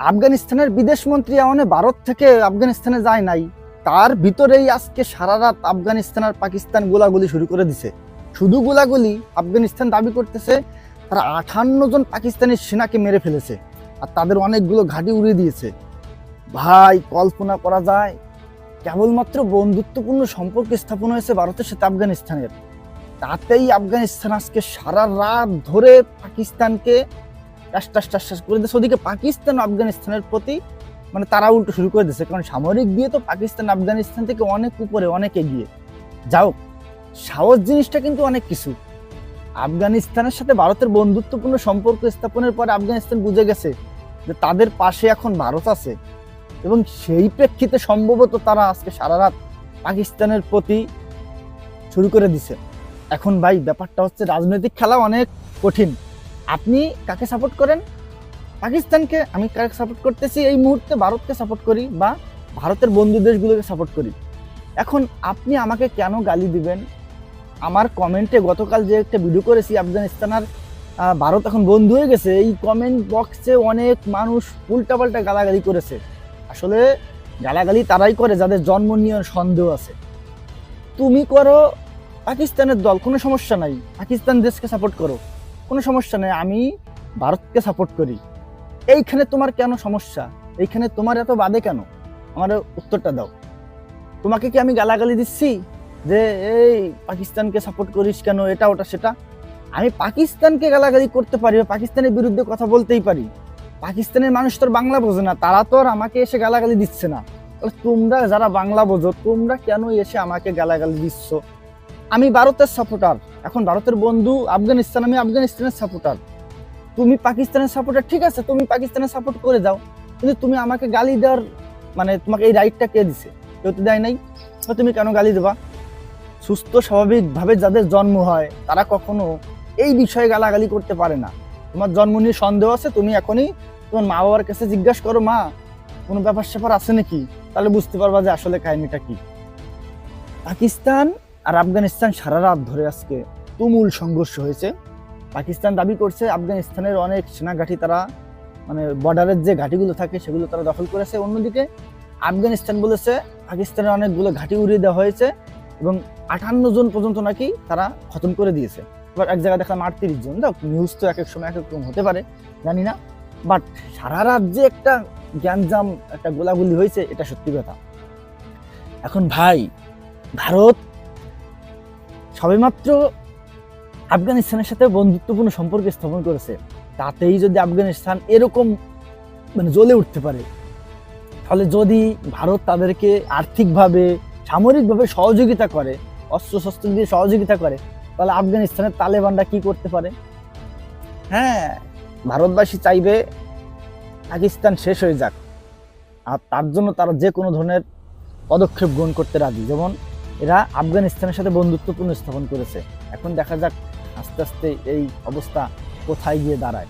আফগানিস্তানের বিদেশ মন্ত্রী এমন ভারত থেকে আফগানিস্তানে যায় নাই। তার ভিতরেই আজকে সারা রাত আফগানিস্তান আর পাকিস্তান গোলাগুলি শুরু করে দিছে। শুধু গোলাগুলি, আফগানিস্তান দাবি করতেছে, তারা আঠান্ন জন পাকিস্তানি সেনাকে মেরে ফেলেছে আর তাদের অনেকগুলো ঘাঁটি উড়িয়ে দিয়েছে। ভাই, কল্পনা করা যায়, কেবলমাত্র বন্ধুত্বপূর্ণ সম্পর্ক স্থাপন হয়েছে ভারতের সাথে আফগানিস্তানের। তাতেই আফগানিস্তান আজকে সারা রাত ধরে পাকিস্তানকে টাস টাস করে দিয়েছে। ওদিকে পাকিস্তান আফগানিস্তানের প্রতি মানে তারা উল্টো শুরু করে দিয়েছে। কারণ সামরিক দিয়ে তো পাকিস্তান, আফগানিস্তান থেকে অনেক উপরে, অনেক এগিয়ে। যাও সাহস জিনিসটা কিন্তু অনেক কিছু। আফগানিস্তানের সাথে ভারতের বন্ধুত্বপূর্ণ সম্পর্ক স্থাপনের পরে আফগানিস্তান বুঝে গেছে যে তাদের পাশে এখন ভারত আছে এবং সেই প্রেক্ষিতে সম্ভবত তারা আজকে সারা রাত পাকিস্তানের প্রতি শুরু করে দিছে। এখন ভাই, ব্যাপারটা হচ্ছে রাজনৈতিক খেলা অনেক কঠিন। আপনি কাকে সাপোর্ট করেন? পাকিস্তানকে আমি কাকে সাপোর্ট করতেছি? এই মুহূর্তে ভারতকে সাপোর্ট করি বা ভারতের বন্ধু দেশগুলোকে সাপোর্ট করি। এখন আপনি আমাকে কেন গালি দিবেন? আমার কমেন্টে গতকাল যে একটা ভিডিও করেছি আফগানিস্তান আর ভারত এখন বন্ধু হয়ে গেছে। এই কমেন্ট বক্সে অনেক মানুষ উল্টাপাল্টা গালাগালি করেছে। আসলে গালাগালি তারাই করে যাদের জন্ম নিয়ে সন্দেহ আছে। তুমি করো, পাকিস্তানের দল, কোনো সমস্যা নাই। পাকিস্তান দেশকে সাপোর্ট করো। কোনো সমস্যা নেই, আমি ভারতকে সাপোর্ট করি। এইখানে তোমার কেন সমস্যা? এইখানে তোমার এত বাদে কেন? আমার উত্তরটা দাও। তোমাকে কি আমি গালাগালি দিচ্ছি? যে এই পাকিস্তানকে সাপোর্ট করিস কেন? এটা, ওটা, সেটা। আমি পাকিস্তানকে গালাগালি করতে পারি বা পাকিস্তানের বিরুদ্ধে কথা বলতেই পারি। পাকিস্তানের মানুষ তো বাংলা বোঝে না, তারা তো আর আমাকে এসে গালাগালি দিচ্ছে না। তোমরা যারা বাংলা বোঝো, তোমরা কেন এসে আমাকে গালাগালি দিচ্ছ? আমি ভারতের সাপোর্টার এখন ভারতের বন্ধু আফগানিস্তান, আমি আফগানিস্তানের সাপোর্টার তুমি পাকিস্তানের সাপোর্টার ঠিক আছে, তুমি পাকিস্তানের সাপোর্ট করে যাও। কিন্তু তুমি আমাকে গালি দেওয়ার মানে তোমাকে এই রাইটটা কে দিছে? কেউ তো দেয় নাই। তুমি কেন গালি দেবা? সুস্থ, স্বাভাবিকভাবে যাদের জন্ম হয়, তারা কখনো এই বিষয়ে গালাগালি করতে পারে না। তোমার জন্ম নিয়ে সন্দেহ আছে, তুমি এখনই তোমার মা বাবার কাছে জিজ্ঞাসা করো, মা, কোনো ব্যাপার স্যাপার আছে নাকি? তাহলে বুঝতে পারবা যে আসলে কাহিনীটা কি। পাকিস্তান আর আফগানিস্তান সারা রাত ধরে আজকে তুমুল সংঘর্ষ হয়েছে। পাকিস্তান দাবি করছে আফগানিস্তানের অনেক সেনাঘাঁটি তারা মানে বর্ডারের যে ঘাঁটিগুলো থাকে সেগুলো তারা দখল করেছে। অন্যদিকে আফগানিস্তান বলেছে পাকিস্তানের অনেকগুলো ঘাঁটি উড়িয়ে দেওয়া হয়েছে এবং আটান্ন জন পর্যন্ত নাকি তারা খতম করে দিয়েছে। এবার এক জায়গায় দেখলাম আটত্রিশ জন। দাও নিউজ তো এক এক সময় এক এক রকম হতে পারে, জানি না। বাট সারা রাত যে একটা গ্যাঞ্জাম, একটা গোলাগুলি হয়েছে, এটা সত্যি কথা। এখন ভাই, ভারত সবেমাত্র আফগানিস্তানের সাথে বন্ধুত্বপূর্ণ সম্পর্ক স্থাপন করেছে, তাতেই যদি আফগানিস্তান এরকম মানে জ্বলে উঠতে পারে, তাহলে যদি ভারত তাদেরকে আর্থিকভাবে, সামরিকভাবে সহযোগিতা করে অস্ত্র শস্ত্র দিয়ে সহযোগিতা করে, তাহলে আফগানিস্তানের তালেবানরা কি করতে পারে? হ্যাঁ ভারতবাসী চাইবে পাকিস্তান শেষ হয়ে যাক, আর তার জন্য তারা যে কোনো ধরনের পদক্ষেপ গ্রহণ করতে রাজি। যেমন এরা আফগানিস্তানের সাথে বন্ধুত্বপূর্ণ স্থাপন করেছে। এখন দেখা যাক আস্তে আস্তে এই অবস্থা কোথায় গিয়ে দাঁড়ায়।